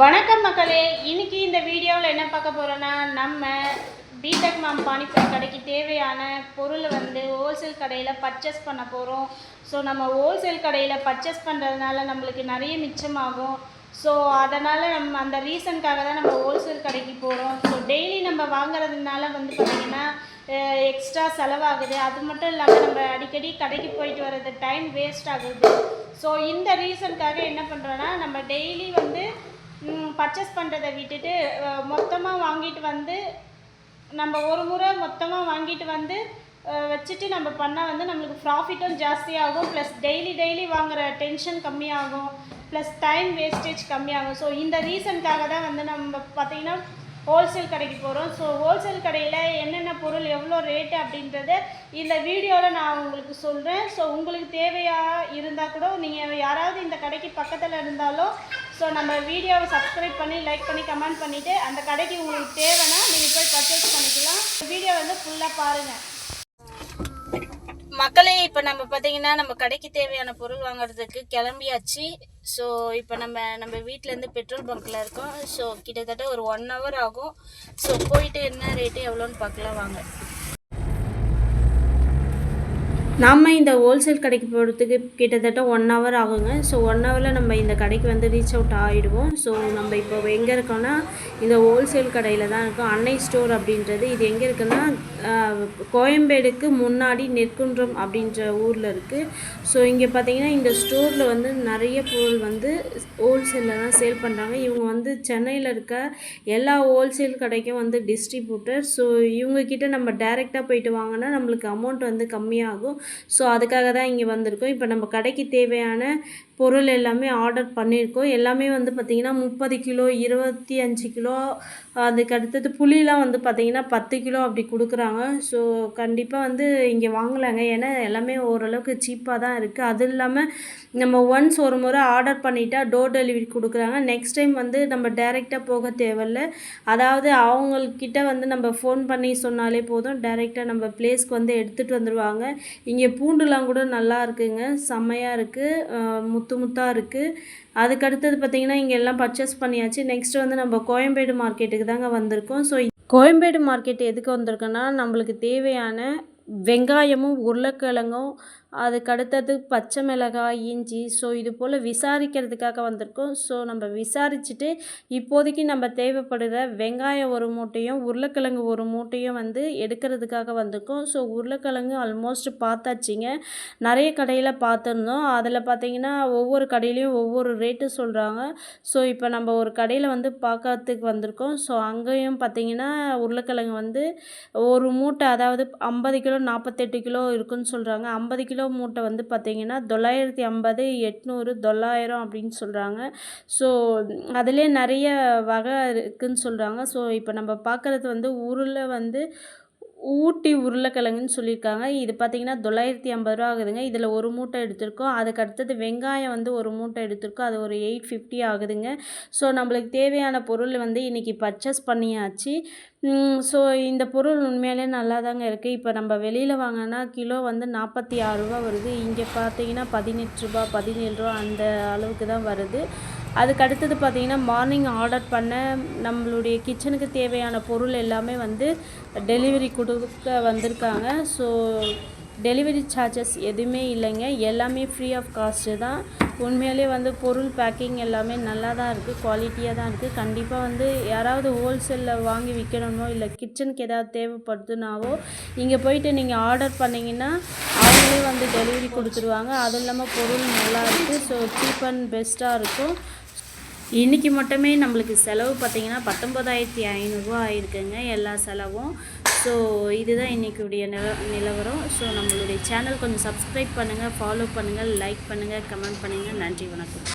வணக்கம் மக்களே இன்னைக்கு இந்த வீடியோவில் என்ன பார்க்க போகிறோன்னா நம்ம பிடெக் மாம் பானிபூரி கடைக்கு தேவையான பொருளை வந்து ஹோல்சேல் கடையில் பர்ச்சேஸ் பண்ண போகிறோம் ஸோ நம்ம ஹோல்சேல் கடையில் பர்ச்சேஸ் பண்ணுறதுனால நம்மளுக்கு நிறைய மிச்சமாகும். ஸோ அதனால் நம்ம அந்த ரீசனுக்காக தான் நம்ம ஹோல்சேல் கடைக்கு போகிறோம் ஸோ டெய்லி நம்ம வாங்குறதுனால வந்து பார்த்திங்கன்னா எக்ஸ்ட்ரா செலவாகுது. அது மட்டும் இல்லாமல் நம்ம அடிக்கடி கடைக்கு போயிட்டு வர்றது டைம் வேஸ்ட் ஆகுது. ஸோ இந்த ரீசனுக்காக என்ன பண்ணுறோன்னா நம்ம டெய்லி வந்து பர்ச்சேஸ் பண்ணுறதை விட்டுட்டு மொத்தமாக வாங்கிட்டு வந்து நம்ம ஒரு முறை மொத்தமாக வாங்கிட்டு வந்து வச்சுட்டு நம்ம பண்ணால் வந்து நம்மளுக்கு ப்ராஃபிட்டும் ஜாஸ்தியாகும் ப்ளஸ் டெய்லி டெய்லி வாங்குகிற டென்ஷன் கம்மியாகும். ப்ளஸ் டைம் வேஸ்டேஜ் கம்மியாகும். ஸோ இந்த ரீசனுக்காக தான் வந்து நம்ம பார்த்தீங்கன்னா ஹோல்சேல் கடைக்கு போகிறோம் ஸோ ஹோல்சேல் கடையில் என்னென்ன பொருள் எவ்வளோ ரேட்டு அப்படின்றத இந்த வீடியோவில் நான் உங்களுக்கு சொல்கிறேன் ஸோ உங்களுக்கு தேவையாக இருந்தால் கூட நீங்கள் யாராவது இந்த கடைக்கு பக்கத்தில் இருந்தாலும் ஸோ நம்ம வீடியோவை சப்ஸ்கிரைப் பண்ணி லைக் பண்ணி கமெண்ட் பண்ணிவிட்டு அந்த கடைக்கு உங்களுக்கு தேவைன்னா நீங்கள் போய் பர்ச்சேஸ் பண்ணிக்கலாம். வீடியோ வந்து ஃபுல்லாக பாருங்கள் மக்களே இப்போ நம்ம பார்த்தீங்கன்னா நம்ம கடைக்கு தேவையான பொருள் வாங்குறதுக்கு கிளம்பியாச்சு. ஸோ இப்போ நம்ம நம்ம வீட்டிலேருந்து பெட்ரோல் பங்க்கில் இருக்கோம். ஸோ கிட்டத்தட்ட ஒரு ஒன் ஹவர் ஆகும். ஸோ போயிட்டு என்ன ரேட்டு எவ்வளோன்னு பார்க்கலாம் வாங்க. நம்ம இந்த ஹோல்சேல் கடைக்கு போகிறதுக்கு கிட்டத்தட்ட ஒன் ஹவர் ஆகுங்க. ஸோ ஒன் ஹவரில் நம்ம இந்த கடைக்கு வந்து ரீச் அவுட் ஆகிடுவோம் ஸோ நம்ம இப்போ எங்கே இருக்கோன்னா இந்த ஹோல்சேல் கடையில் தான் இருக்கோம். அன்னை ஸ்டோர் அப்படின்றது இது எங்கே இருக்குன்னா கோயம்பேடுக்கு முன்னாடி நெற்குன்றம் அப்படின்ற ஊரில் இருக்குது ஸோ இங்கே பார்த்தீங்கன்னா இந்த ஸ்டோரில் வந்து நிறைய பொருள் வந்து ஹோல்சேலில் தான் சேல் பண்ணுறாங்க இவங்க வந்து சென்னையில் இருக்க எல்லா ஹோல்சேல் கடைக்கும் வந்து டிஸ்ட்ரிபியூட்டர் ஸோ இவங்கக்கிட்ட நம்ம டைரெக்டாக போயிட்டு வாங்கினா நம்மளுக்கு அமௌண்ட் வந்து கம்மியாகும். ஸோ அதுக்காக தான் இங்கே வந்திருக்கோம். இப்போ நம்ம கடைக்கு தேவையான பொருள் எல்லாமே ஆர்டர் பண்ணியிருக்கோம். எல்லாமே வந்து பார்த்திங்கன்னா முப்பது கிலோ இருபத்தி அஞ்சு கிலோ அதுக்கு அடுத்தது புளிலாம் வந்து பார்த்திங்கன்னா பத்து கிலோ அப்படி கொடுக்குறாங்க. ஸோ கண்டிப்பாக வந்து இங்கே வாங்கலாங்க. ஏன்னா எல்லாமே ஓரளவுக்கு சீப்பாக தான் இருக்குது அது இல்லாமல் நம்ம ஒன்ஸ் ஒரு முறை ஆர்டர் பண்ணிட்டா டோர் டெலிவரி கொடுக்குறாங்க. நெக்ஸ்ட் டைம் வந்து நம்ம டைரெக்டாக போக தேவையில்ல. அதாவது அவங்கக்கிட்ட வந்து நம்ம ஃபோன் பண்ணி சொன்னாலே போதும். டைரெக்டாக நம்ம பிளேஸ்க்கு வந்து எடுத்துகிட்டு வந்துடுவாங்க இங்கே பூண்டுலாம் கூட நல்லா இருக்குங்க. செம்மையாக இருக்குது முத்து முத்தாக இருக்குது அதுக்கு அடுத்தது பார்த்திங்கன்னா இங்கே எல்லாம் பர்ச்சேஸ் பண்ணியாச்சு. நெக்ஸ்ட் வந்து நம்ம கோயம்பேடு மார்க்கெட்டுக்கு தாங்க வந்திருக்கோம். ஸோ கோயம்பேடு மார்க்கெட் எதுக்கு வந்திருக்கோன்னா நம்மளுக்கு தேவையான வெங்காயமும் உருளைக்கிழங்கும் அதுக்கு அடுத்தது பச்சை மிளகாய் இஞ்சி. ஸோ இது போல் விசாரிக்கிறதுக்காக வந்திருக்கோம். ஸோ நம்ம விசாரிச்சுட்டு இப்போதைக்கு நம்ம தேவைப்படுகிற வெங்காயம் ஒரு மூட்டையும் உருளைக்கிழங்கு ஒரு மூட்டையும் வந்து எடுக்கிறதுக்காக வந்திருக்கோம். ஸோ உருளைக்கிழங்கு ஆல்மோஸ்ட் பார்த்தாச்சுங்க. நிறைய கடையில் பார்த்துருந்தோம். அதில் பார்த்தீங்கன்னா ஒவ்வொரு கடையிலையும் ஒவ்வொரு ரேட்டு சொல்கிறாங்க ஸோ இப்போ நம்ம ஒரு கடையில் வந்து பார்க்கறதுக்கு வந்திருக்கோம். ஸோ அங்கேயும் பார்த்தீங்கன்னா உருளைக்கிழங்கு வந்து ஒரு மூட்டை அதாவது ஐம்பது கிலோ நாற்பத்தெட்டு கிலோ இருக்குன்னு சொல்கிறாங்க ஐம்பது கிலோ மூட்டை வந்து பார்த்திங்கன்னா தொள்ளாயிரத்தி ஐம்பது எட்நூறு தொள்ளாயிரம் அப்படின்னு சொல்கிறாங்க ஸோ அதிலே நிறைய வகை இருக்குதுன்னு சொல்கிறாங்க ஸோ இப்போ நம்ம பார்க்குறது வந்து உருளை வந்து ஊட்டி உருளைக்கிழங்குன்னு சொல்லியிருக்காங்க. இது பார்த்தீங்கன்னா தொள்ளாயிரத்தி ஐம்பது ரூபா ஆகுதுங்க. இதில் ஒரு மூட்டை எடுத்திருக்கோம். அதுக்கு அடுத்தது வெங்காயம் வந்து ஒரு மூட்டை எடுத்திருக்கோம். அது ஒரு எயிட் ஃபிஃப்டி ஆகுதுங்க. ஸோ நம்மளுக்கு தேவையான பொருள் வந்து இன்றைக்கி பர்ச்சேஸ் பண்ணியாச்சு. ஸோ இந்த பொருள் உண்மையிலே நல்லா தாங்க இருக்குது இப்போ நம்ம வெளியில் வாங்கினா கிலோ வந்து நாற்பத்தி ஆறு ரூபா வருது. இங்கே பார்த்தீங்கன்னா பதினெட்டு ரூபா பதினேழு ரூபா அந்த அளவுக்கு தான் வருது. அதுக்கு அடுத்தது பார்த்தீங்கன்னா மார்னிங் ஆர்டர் பண்ண நம்மளுடைய கிச்சனுக்கு தேவையான பொருள் எல்லாமே வந்து டெலிவரி கொடுக்க வந்திருக்காங்க. ஸோ டெலிவரி சார்ஜஸ் எதுவுமே இல்லைங்க. எல்லாமே ஃப்ரீ ஆஃப் காஸ்ட்டு தான். உண்மையிலே வந்து பொருள் பேக்கிங் எல்லாமே நல்லா தான் இருக்குது குவாலிட்டியாக தான் இருக்குது கண்டிப்பாக வந்து யாராவது ஹோல்சேலில் வாங்கி விற்கணுமோ இல்லை கிச்சனுக்கு ஏதாவது தேவைப்படுதுனாவோ இங்கே போயிட்டு நீங்கள் ஆர்டர் பண்ணிங்கன்னா அவங்களே வந்து டெலிவரி கொடுத்துருவாங்க. அதுவும் இல்லாமல் பொருள் நல்லா இருக்குது ஸோ சீப் அண்ட் பெஸ்ட்டாக இருக்கும். இன்றைக்கி மட்டுமே நம்மளுக்கு செலவு பார்த்திங்கன்னா பத்தொம்பதாயிரத்தி ஐநூறுரூவா ஆயிருக்குங்க எல்லா செலவும். ஸோ இதுதான் இன்றைக்குடைய நில நிலவரம். ஸோ நம்மளுடைய சேனல் கொஞ்சம் சப்ஸ்கிரைப் பண்ணுங்கள் ஃபாலோ பண்ணுங்கள் லைக் பண்ணுங்கள் கமெண்ட் பண்ணுங்கள் நன்றி வணக்கம்.